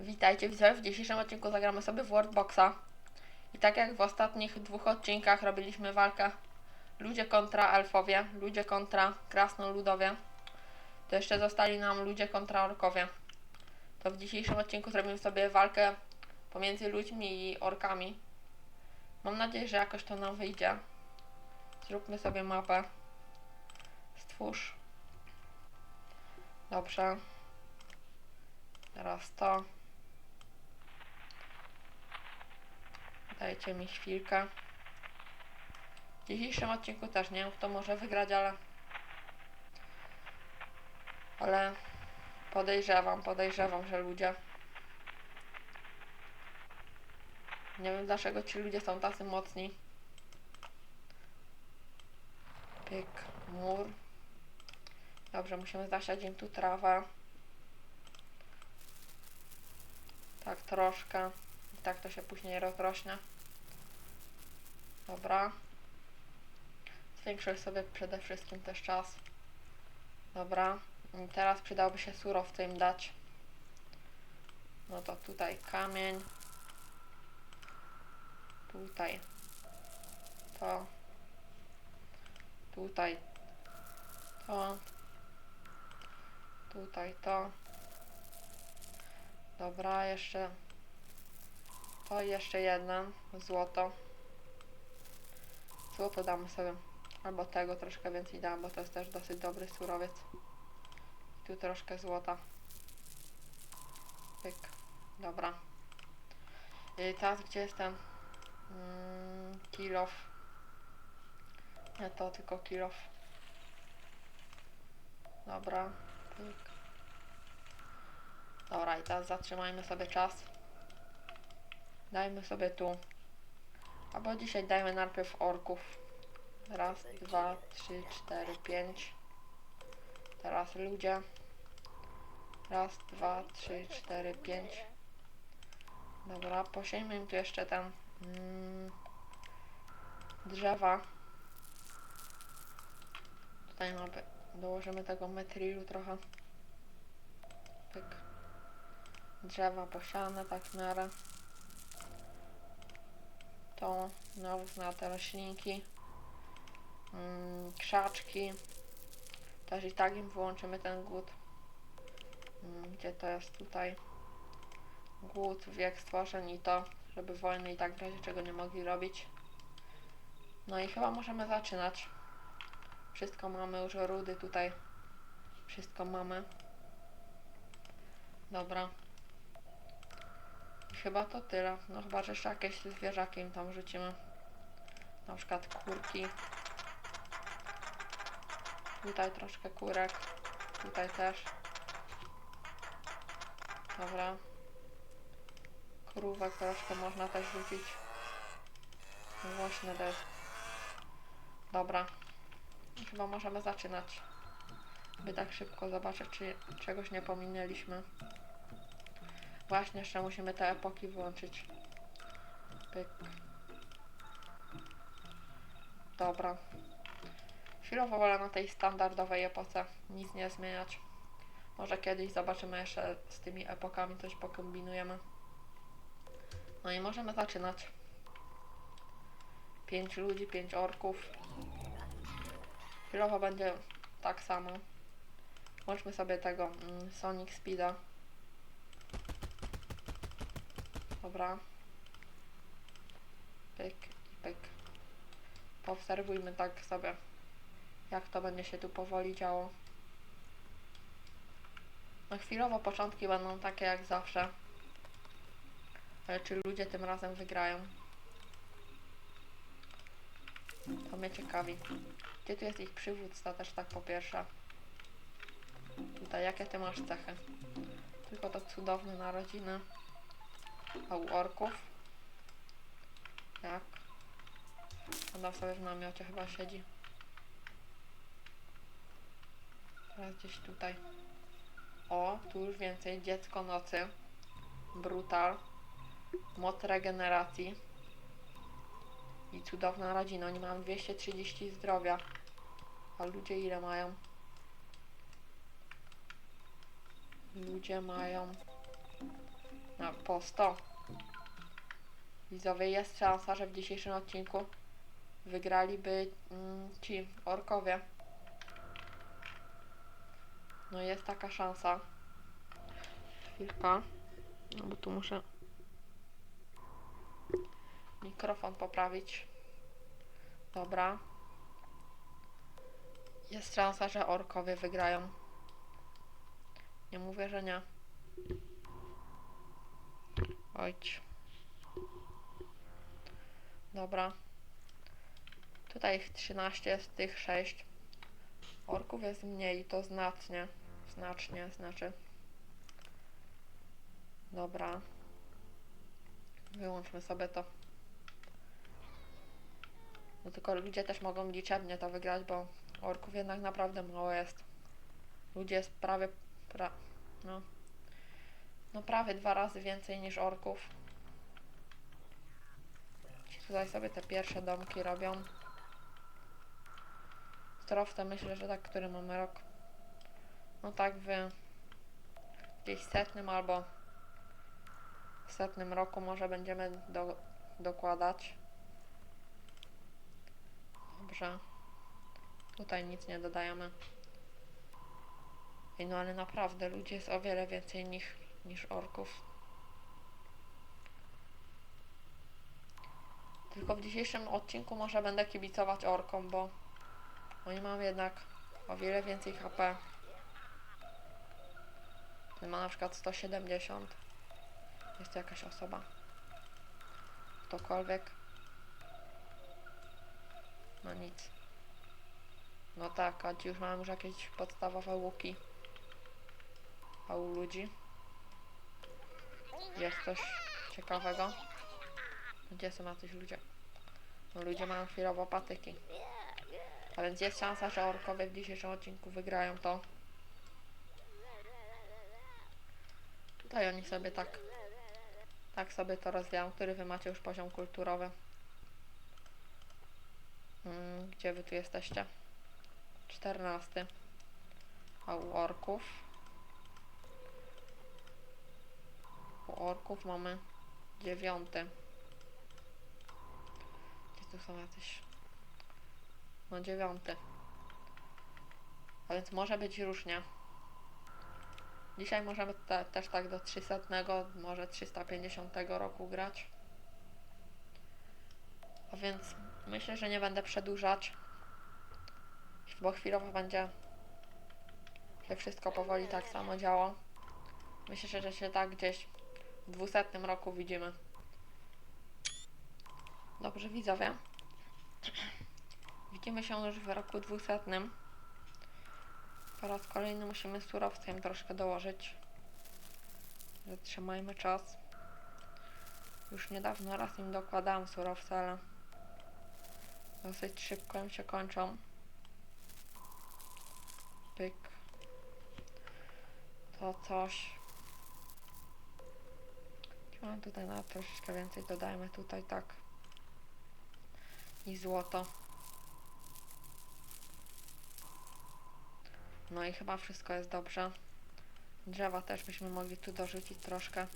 Witajcie widzowie, w dzisiejszym odcinku zagramy sobie w Worldboxa. I tak jak w ostatnich dwóch odcinkach robiliśmy walkę ludzie kontra elfowie, ludzie kontra krasnoludowie, to jeszcze zostali nam ludzie kontra orkowie. To w dzisiejszym odcinku zrobimy sobie walkę pomiędzy ludźmi i orkami. Mam nadzieję, że jakoś to nam wyjdzie. Zróbmy sobie mapę. Stwórz. Dobrze. Teraz to. Dajcie mi chwilkę. W dzisiejszym odcinku też nie wiem, kto może wygrać, ale. Ale podejrzewam, podejrzewam, że ludzie. Nie wiem dlaczego ci ludzie są tacy mocni. Pyk, mur. Dobrze, musimy zasiać im tu trawę. Tak troszkę. Tak to się później rozrośnie. Dobra. Zwiększyć sobie przede wszystkim też czas. Dobra. I teraz przydałoby się surowce im dać. No to tutaj kamień. Tutaj to. Tutaj to. Tutaj to. Dobra, jeszcze i jeszcze jeden. Złoto. Złoto damy sobie. Albo tego troszkę więcej dam, bo to jest też dosyć dobry surowiec. I tu troszkę złota. Pyk. Dobra. I teraz gdzie jest ten mm, kilof? Nie to, tylko kilof. Dobra. Pyk. Dobra, i teraz zatrzymajmy sobie czas. Dajmy sobie tu. Albo dzisiaj dajmy najpierw orków. Raz, dwa, trzy, cztery, pięć. Teraz ludzie. Raz, dwa, trzy, cztery, pięć. Dobra, posiejmy im tu jeszcze ten mm, drzewa. Tutaj mamy, dołożymy tego metrilu trochę. Pyk drzewa posiane tak w miarę. To nawóz na te roślinki. Mm, krzaczki. Też i tak im wyłączymy ten głód. Mm, gdzie to jest tutaj? Głód, wiek stworzeń i to, żeby wojny i tak w razie czego nie mogli robić. No i chyba możemy zaczynać. Wszystko mamy, już rudy tutaj. Wszystko mamy. Dobra. Chyba to tyle. No chyba, że jeszcze jakieś zwierzaki im tam rzucimy. Na przykład kurki. Tutaj troszkę kurek. Tutaj też. Dobra. Krówek troszkę można też rzucić. Właśnie też. Dobra. Chyba możemy zaczynać. By tak szybko zobaczyć, czy czegoś nie pominęliśmy. Właśnie, jeszcze musimy te epoki włączyć. Pyk. Dobra. Chwilowo wolę na tej standardowej epoce nic nie zmieniać. Może kiedyś zobaczymy jeszcze z tymi epokami, coś pokombinujemy. No i możemy zaczynać. Pięć ludzi, pięć orków. Chwilowo będzie tak samo. Włączmy sobie tego mm, Sonic Speeda. Dobra. Pyk i pyk. Poobserwujmy tak sobie, jak to będzie się tu powoli działo. No chwilowo początki będą takie jak zawsze. Ale czy ludzie tym razem wygrają? To mnie ciekawi. Gdzie tu jest ich przywódca też tak po pierwsze? Tutaj jakie ty masz cechy? Tylko to cudowne narodziny. A u orków? Jak? Ona sobie w namiocie chyba siedzi. Teraz gdzieś tutaj. O, tu już więcej. Dziecko nocy. Brutal. Moc regeneracji. I cudowna rodzina. Oni mają 230 zdrowia. A ludzie ile mają? Ludzie mają na po 100. Widzowie, jest szansa, że w dzisiejszym odcinku wygraliby mm, ci orkowie. No jest taka szansa. Chwilka. No bo tu muszę mikrofon poprawić. Dobra. Jest szansa, że orkowie wygrają. Nie mówię, że nie. Ojcz. Dobra. Tutaj ich 13, z tych 6. Orków jest mniej, to znacznie. Znacznie, znaczy. Dobra. Wyłączmy sobie to. No tylko ludzie też mogą liczebnie to wygrać, bo orków jednak naprawdę mało jest. Ludzie jest prawie, pra, no, no prawie dwa razy więcej niż orków. Ci tutaj sobie te pierwsze domki robią. Strofte myślę, że tak, który mamy rok. No tak w gdzieś setnym albo setnym roku może będziemy do, dokładać. Dobrze. Tutaj nic nie dodajemy. No ale naprawdę, ludzi jest o wiele więcej niż, niż orków. Tylko w dzisiejszym odcinku może będę kibicować orkom, bo oni mają jednak o wiele więcej HP. Ma na przykład 170. Jest to jakaś osoba. Ktokolwiek. No nic. No tak, a już mają już jakieś podstawowe łuki. A u ludzi? Jest coś ciekawego? Gdzie są jacyś ludzie? No ludzie mają chwilowo patyki. A więc jest szansa, że orkowie w dzisiejszym odcinku wygrają to. Tutaj oni sobie tak tak sobie to rozwijają, który wy macie już poziom kulturowy. Mm, gdzie wy tu jesteście? 14. A u orków? U orków mamy 9. Gdzie tu są jacyś? No 9. A więc może być różnie. Dzisiaj możemy te, też tak do 300, może 350 roku grać. A więc myślę, że nie będę przedłużać, bo chwilowo będzie się wszystko powoli tak samo działo. Myślę, że się tak gdzieś w 200 roku widzimy. Dobrze, widzowie. Widzimy się już w roku 200. Po raz kolejny musimy surowcem troszkę dołożyć. Zatrzymajmy czas. Już niedawno raz im dokładałam surowce, ale dosyć szybko im się kończą. Pyk. To coś. Mam tutaj na troszeczkę więcej, dodajmy tutaj tak. I złoto. No i chyba wszystko jest dobrze. Drzewa też byśmy mogli tu dorzucić troszkę.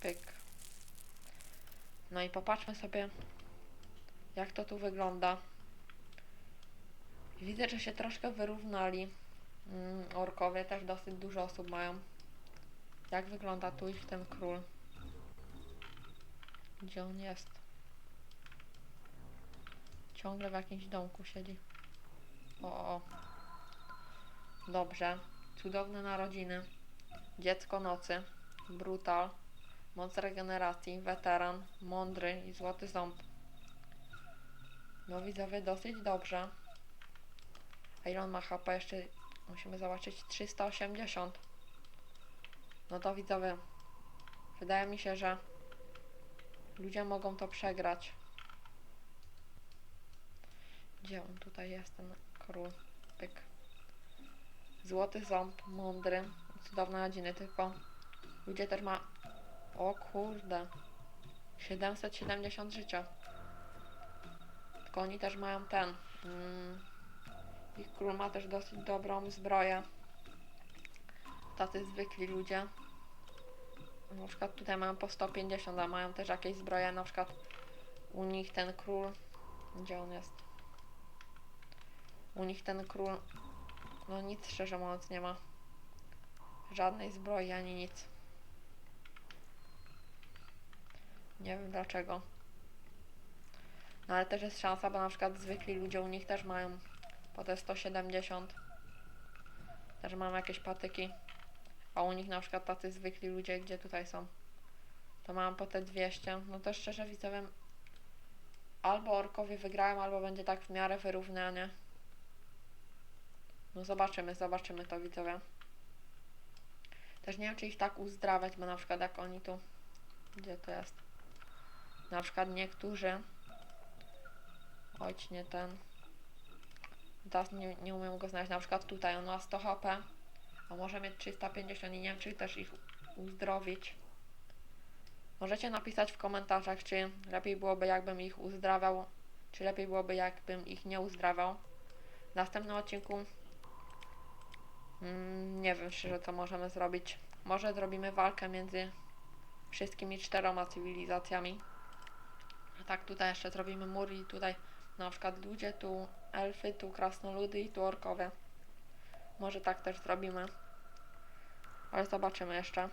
Pyk. No i popatrzmy sobie, jak to tu wygląda. Widzę, że się troszkę wyrównali. Mm, orkowie też dosyć dużo osób mają. Jak wygląda tu ich ten król? Gdzie on jest? Ciągle w jakimś domku siedzi. O, o. Dobrze. Cudowne narodziny. Dziecko nocy. Brutal. Moc regeneracji. Weteran. Mądry i złoty ząb. No widzowie, dosyć dobrze. A ile on ma HP? Jeszcze musimy zobaczyć. 380. No to widzowie. Wydaje mi się, że ludzie mogą to przegrać. Gdzie on tutaj jest, ten król? Pyk. Złoty ząb, mądry, cudowne nadziny, tylko ludzie też ma... O kurde. 770 życia. Tylko oni też mają ten... Mm, ich król ma też dosyć dobrą zbroję. tacy zwykli ludzie. Na przykład tutaj mają po 150, a mają też jakieś zbroje, na przykład u nich ten król, gdzie on jest? U nich ten król, no nic szczerze mówiąc nie ma. Żadnej zbroi ani nic. Nie wiem dlaczego. No ale też jest szansa, bo na przykład zwykli ludzie u nich też mają po te 170. Też mam jakieś patyki. A u nich na przykład tacy zwykli ludzie, gdzie tutaj są, to mam po te 200. No to szczerze widzowie, albo orkowie wygrają, albo będzie tak w miarę wyrównanie. No zobaczymy, zobaczymy to widzowie. Też nie wiem, czy ich tak uzdrawiać, bo na przykład jak oni tu... Gdzie to jest? Na przykład niektórzy... Ojć, nie ten... Teraz nie, nie umiem go znaleźć. Na przykład tutaj on ma 100 HP, a może mieć 350 i nie wiem, czy też ich uzdrowić. Możecie napisać w komentarzach, czy lepiej byłoby jakbym ich uzdrawiał, czy lepiej byłoby jakbym ich nie uzdrawiał. W następnym odcinku mm, nie wiem szczerze, co możemy zrobić. Może zrobimy walkę między wszystkimi czteroma cywilizacjami. A tak tutaj jeszcze zrobimy mury i tutaj na przykład ludzie, tu elfy, tu krasnoludy i tu orkowie. Może tak też zrobimy. Ale zobaczymy jeszcze.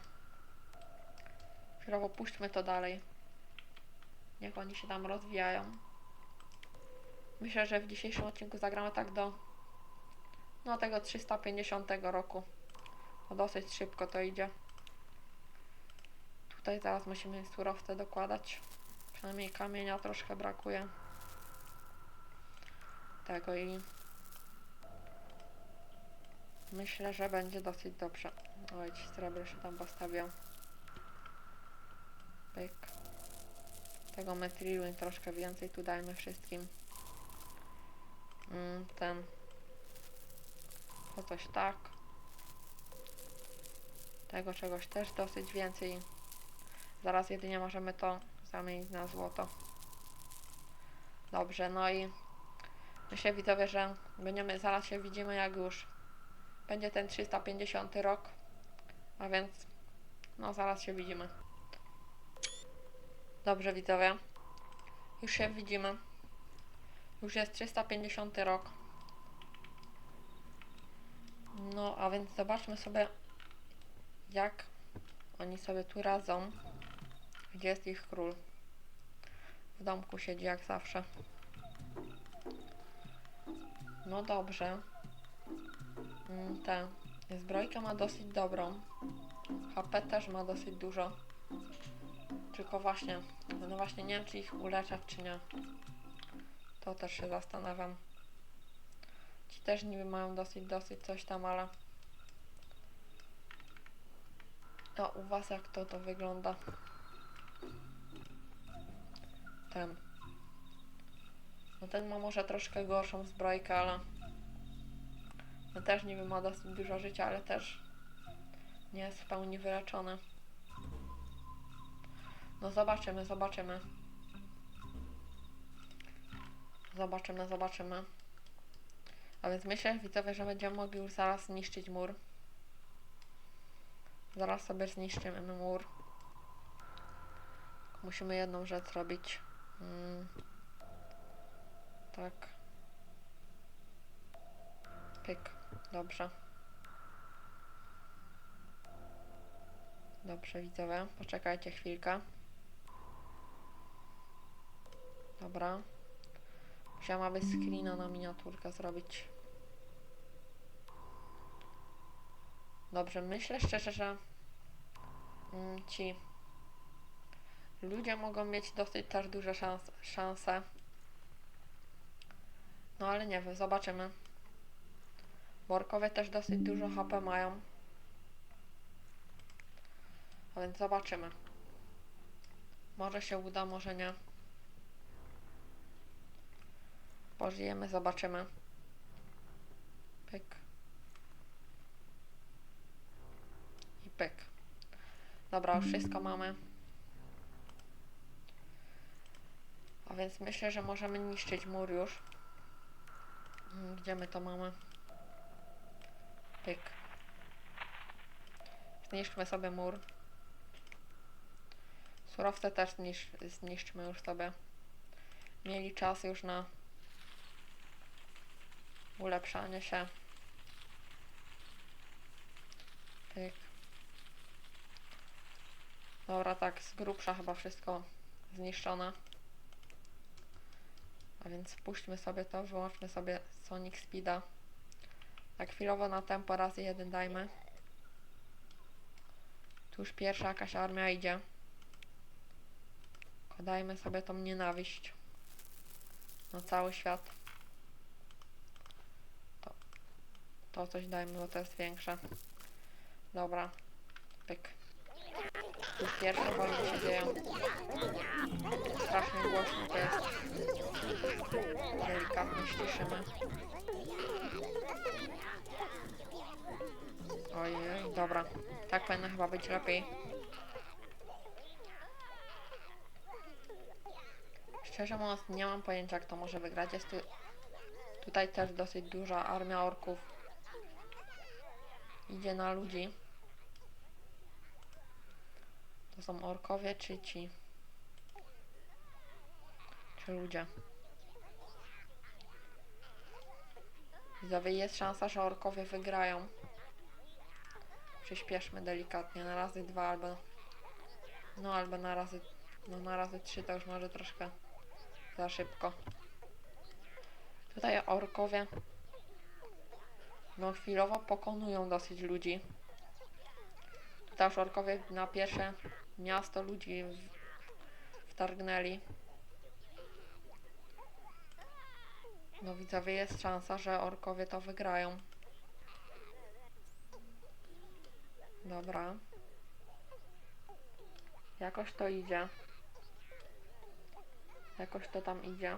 Chwilowo puśćmy to dalej. Niech oni się tam rozwijają. Myślę, że w dzisiejszym odcinku zagramy tak do no tego 350 roku. No dosyć szybko to idzie. Tutaj zaraz musimy surowce dokładać. Przynajmniej kamienia troszkę brakuje. Tego i myślę, że będzie dosyć dobrze. Oj, srebro się tam postawią. Pyk. Tego metrilu troszkę więcej tu dajmy wszystkim. Mm, ten. To coś tak. Tego czegoś też dosyć więcej. Zaraz jedynie możemy to zamienić na złoto. Dobrze, no i myślę widzowie, że będziemy, zaraz się widzimy jak już będzie ten 350 rok. A więc no zaraz się widzimy. Dobrze widzowie. Już się widzimy. Już jest 350 rok. No, a więc zobaczmy sobie, jak oni sobie tu radzą. Gdzie jest ich król? W domku siedzi jak zawsze. No dobrze. Mm, Te. Zbrojka ma dosyć dobrą. HP też ma dosyć dużo. Tylko właśnie, no właśnie nie wiem czy ich uleczać czy nie. To też się zastanawiam. Ci też niby mają dosyć, dosyć coś tam, ale... A u was jak to to wygląda? Ten. No ten ma może troszkę gorszą zbrojkę, ale... No też niby ma dosyć dużo życia, ale też nie jest w pełni wyleczony. No zobaczymy, zobaczymy. Zobaczymy, zobaczymy. A więc myślę, widzowie, że będziemy mogli już zaraz zniszczyć mur. Zaraz sobie zniszczymy mur. Musimy jedną rzecz zrobić. Mm. Tak. Pyk. Dobrze. Dobrze, widzowie. Poczekajcie chwilkę. Dobra. Musiałam aby screena na miniaturkę zrobić. Dobrze, myślę szczerze, że mm, ci ludzie mogą mieć dosyć też duże szans szanse. Ale nie wiem, zobaczymy. Workowie też dosyć dużo HP mają. A więc zobaczymy. Może się uda, może nie. Pożyjemy, zobaczymy. Pyk. I pyk. Dobra, już wszystko mamy. A więc myślę, że możemy niszczyć mur już. Gdzie my to mamy? Pyk. Zniszczmy sobie mur. Surowce też znisz zniszczmy już sobie. Mieli czas już na ulepszanie się. Pyk. Dobra, tak, z grubsza chyba wszystko zniszczone. A więc puśćmy sobie to, wyłączmy sobie Sonic Speeda. Tak chwilowo na tempo razy jeden dajmy. Tu już pierwsza jakaś armia idzie. Dajmy sobie tą nienawiść na cały świat. To, to coś dajmy, bo to jest większe. Dobra. Pyk. Pierwsze wojny się dzieją. Strasznie głośno to jest. Delikatnie ściszymy. Ojej, dobra. Tak powinno chyba być lepiej. Szczerze mówiąc, nie mam pojęcia, jak to może wygrać. Jest tu, tutaj też dosyć duża armia orków. Idzie na ludzi. To są orkowie czy ci? Czy ludzie? Widzowie, jest szansa, że orkowie wygrają. Przyspieszmy delikatnie, na razy dwa albo... No albo na razy... No na razy trzy to już może troszkę za szybko. Tutaj orkowie no chwilowo pokonują dosyć ludzi. Tutaj już orkowie na pierwsze miasto ludzi wtargnęli. No widzowie, jest szansa, że orkowie to wygrają. Dobra. Jakoś to idzie. Jakoś to tam idzie.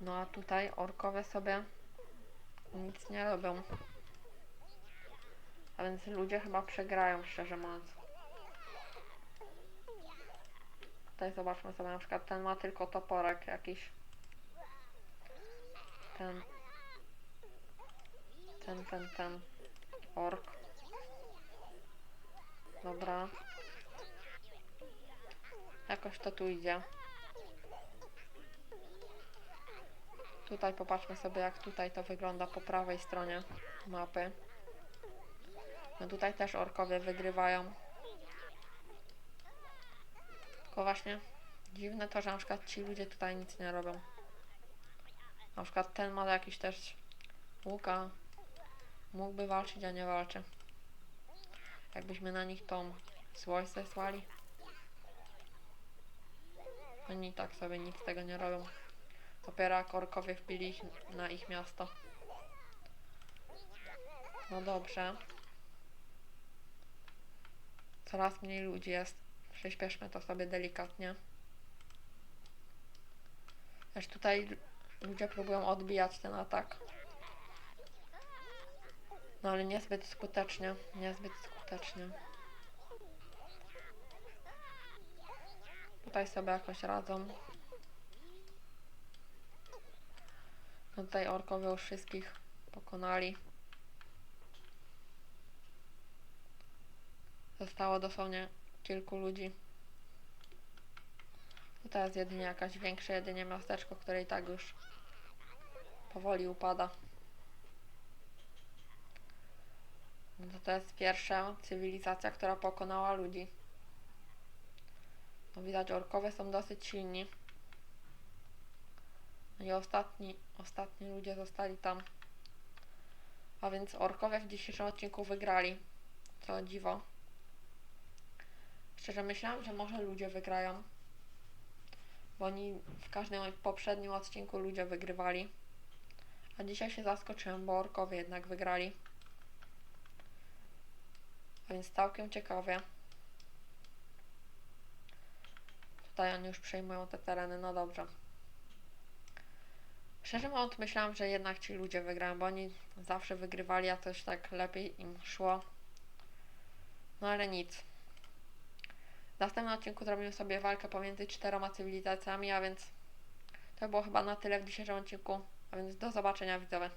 No a tutaj orkowie sobie nic nie robią. A więc ludzie chyba przegrają, szczerze mówiąc. Tutaj zobaczmy sobie, na przykład ten ma tylko toporek jakiś. Ten. Ten, ten, ten. Ork. Dobra. Jakoś to tu idzie. Tutaj popatrzmy sobie, jak tutaj to wygląda po prawej stronie mapy. No tutaj też orkowie wygrywają. Tylko właśnie dziwne to, że na przykład ci ludzie tutaj nic nie robią. Na przykład ten ma jakiś też łuka. Mógłby walczyć, a nie walczy. Jakbyśmy na nich tą złość zesłali. Oni tak sobie nic tego nie robią. Dopiero jak orkowie wbili ich na ich miasto. No dobrze. Coraz mniej ludzi jest. Przyspieszmy to sobie delikatnie. Też tutaj ludzie próbują odbijać ten atak. No ale niezbyt skutecznie. Niezbyt skutecznie. Tutaj sobie jakoś radzą. No tutaj orkowie już wszystkich pokonali. Zostało dosłownie kilku ludzi. Tutaj jest jedynie jakaś większe jedynie miasteczko, które i tak już powoli upada. No to, to jest pierwsza cywilizacja, która pokonała ludzi. No widać, orkowie są dosyć silni. No i ostatni, ostatni ludzie zostali tam. A więc orkowie w dzisiejszym odcinku wygrali. Co dziwo. Szczerze myślałam, że może ludzie wygrają. Bo oni w każdym poprzednim odcinku ludzie wygrywali. A dzisiaj się zaskoczyłem, bo orkowie jednak wygrali. A więc całkiem ciekawie. Tutaj oni już przejmują te tereny, no dobrze. Szczerze mówiąc, myślałam, że jednak ci ludzie wygrają, bo oni zawsze wygrywali, a coś tak lepiej im szło. No ale nic. W następnym odcinku zrobimy sobie walkę pomiędzy czteroma cywilizacjami, a więc to było chyba na tyle w dzisiejszym odcinku. A więc do zobaczenia widzowie.